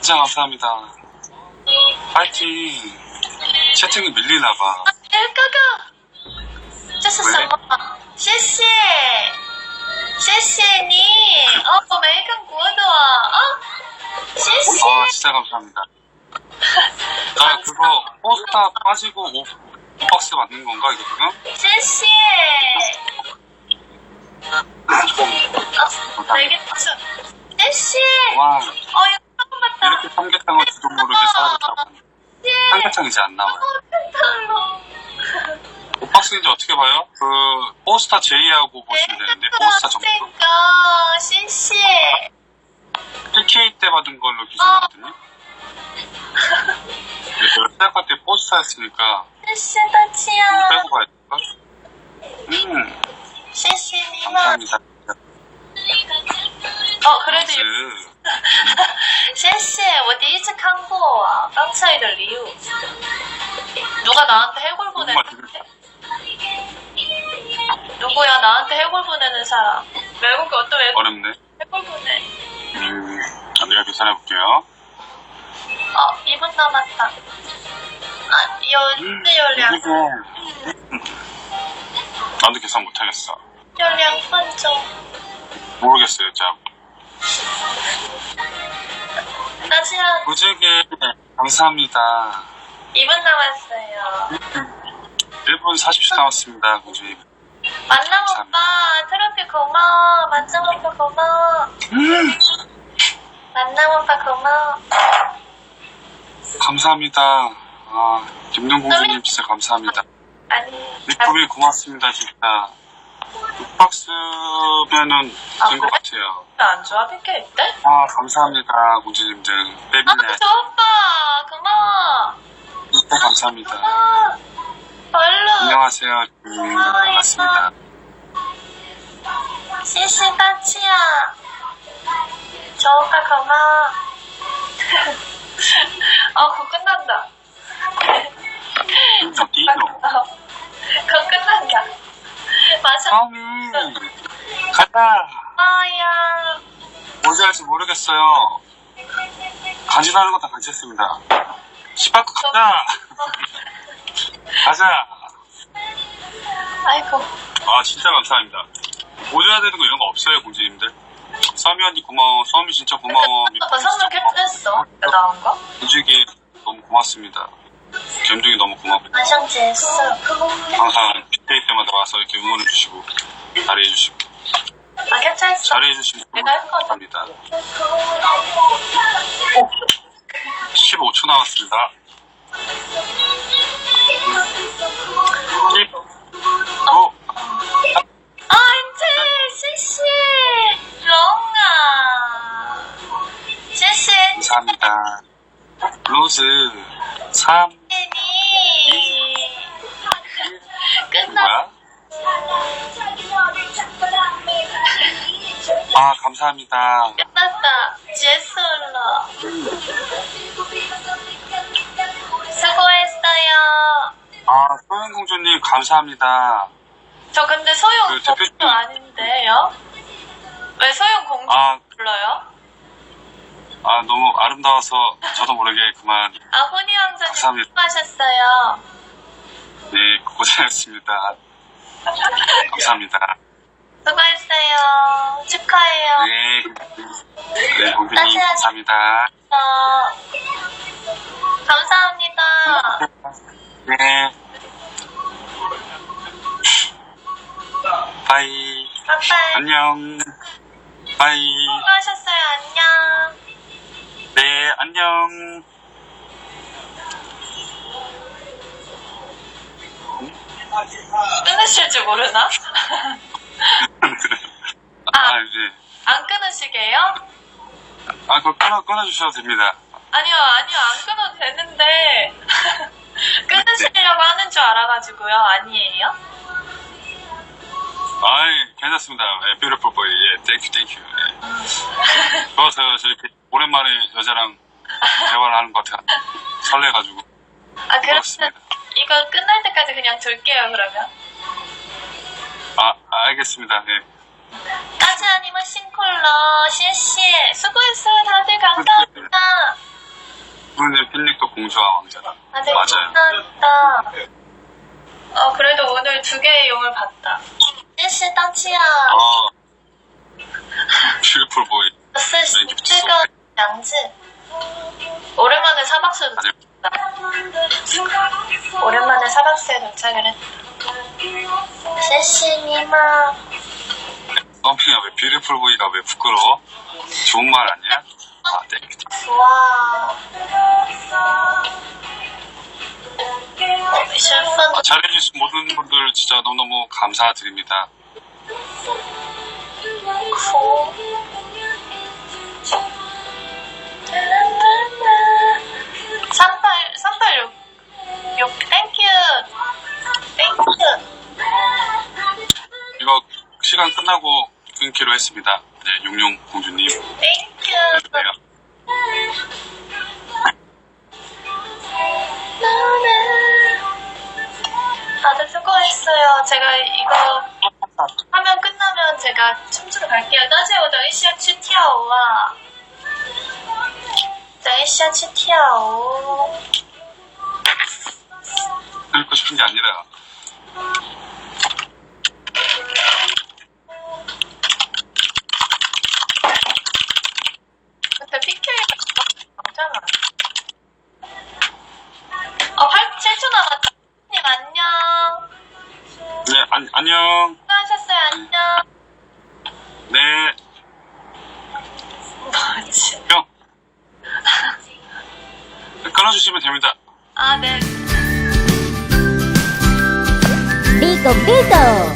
진짜 감사합니다. 파이팅. 채팅이 밀리나봐. 哎，哥哥，这是什么？谢谢，谢谢你。哦，我没看国的哦，谢谢。 아, 진짜 감사합니다. 아, 그거, 포스타 빠지고 오, 오박스 맞는 건가, 이거 지금? 谢谢。哦，哪个字？谢谢。 와, 哦，有这么大， 이렇게 삼계탕을 주도 모르게 사라졌다 보니 삼계탕 이제 안 나와요. 오박스인지 어떻게 봐요? 그 포스타 제이하고 보시면 네, 되는데 포스타 정도. 그러니까 신씨. 1K 때 받은 걸로 기준하거든요. 어. 네, 제가 시작할 때 포스타였으니까. 신씨 다치야. 빼고 봐야 될까? 음. 신씨 니만. 감사합니다. 어 그래도. 谢谢，我第一次看过啊，刚才的礼物。 누가 나한테 해골 정말 보내는데? 누구야 나한테 해골 보내는 사람? 외국에 어떤 애 어렵네. 해골 보내? 음, 내가 계산해 볼게요. 어, 2분 남았다. 아, 요, 有两 이게, 나도 계산 못하겠어. 有两分钟， 모르겠어요, 진 따시한 무지개 감사합니다. 2분 남았어요. 1분 40초 남았습니다. 무지개. 만남 오빠, 트로피 고마워. 만남 오빠 고마워. 만남 오빠 고마워. 감사합니다. 아, 김동공주님 진짜 감사합니다. 아니, 아, 리프이 고맙습니다 진짜. 빅박스면은 아, 된것 같아요. 아, 안 좋아? 팬케이크인데? 아 감사합니다 공주님들. 아 빼빈네. 고마워! 이때 감사합니다. 아, 얼른 안녕하세요 음, 반갑습니다. 시시바치야. 좋았다 고마워. 아 그거 끝난다. 다음에 간다. 아야. 뭔지 알지 모르겠어요. 간지나는 것다 간지했습니다. 시바크 간다. 가자. 아이고. 아 진짜 감사합니다. 뭐 오셔야 되는 거 이런 거 없어요 공지님들. 서미 언니 고마워. 서미 진짜 고마워. 오빠 선물 캡처했어. 나온 거? 공주기 너무 고맙습니다. 겸둥이 너무 고맙고. 안상제했어. 항상 캡처일 때마다 와서 이렇게 응원해 주시고 잘해 주시고 아 잘해 주시면 감사합니다. 15초 나왔습니다. 감사합니다. 블루즈 3, 감사합니다. 끝났다. 제슬러. 수고했어요. 아, 소영공주님 감사합니다. 저 근데 소영공주 그 대표... 아닌데요? 왜 소영 공주 아. 불러요? 아, 너무 아름다워서 저도 모르게 그만. 아, 혼이 왕자님 감사합니다. 수고하셨어요. 네, 고생하셨습니다. 감사합니다. 수고했어요. 축하해요. 네, 네 공주님 감사합니다. 어, 감사합니다. 네. 바이. 빠빠이. 안녕. 바이. 수고하셨어요. 안녕. 네, 안녕. 끊으실 줄 모르나? 아, 이제. 안 끊으시게요? 아, 그거 끊어, 끊어주셔도 됩니다. 아니요, 아니요, 안 끊어도 되는데. 끊으시려고 하는 줄 알아가지고요. 아니에요? 아이, 괜찮습니다. 예, beautiful boy. 예, 땡큐, 땡큐. 예. 좋아서요. 저렇게 오랜만에 여자랑 대화를 하는 것 같아. 설레가지고. 아, 그러면 그렇습니다. 이거 끝날 때까지 그냥 둘게요, 그러면. 아, 알겠습니다. 예. 大家你们辛苦了，谢谢， 수고했어요, 다들 감사합니다. 부모님 팬닉도 공주와 왕자다. 아, 되게 맞아요. 신난다. 어, 그래도 오늘 두 개의 용을 봤다. 谢谢大家。 어, 뷰티풀 보이. 是这个梁子。 오랜만에 사박스에 아니요. 도착했다. 오랜만에 사박스에 도착을 했다. 谢谢你嘛. 펌핑이 왜 뷰티풀 보이가 왜 부끄러워? 좋은 말 아니야? 아, 땡. 와. 어, 아, 잘해주신 모든 분들 진짜 너무너무 감사드립니다. 고... 끊기로 했습니다. 네, 용용 공주님. 땡큐 해주세요. 다들 수고했어요. 제가 이거 화면 끝나면 제가 춤추러 갈게요. 大家我等一下去跳舞啊等一下去跳舞 끊고 싶은 게 아니라 안, 안녕. 수고하셨어요. 안녕. 네, 뭐지? 형. 끊어주시면 됩니다. 아, 네. Bigo Bigo!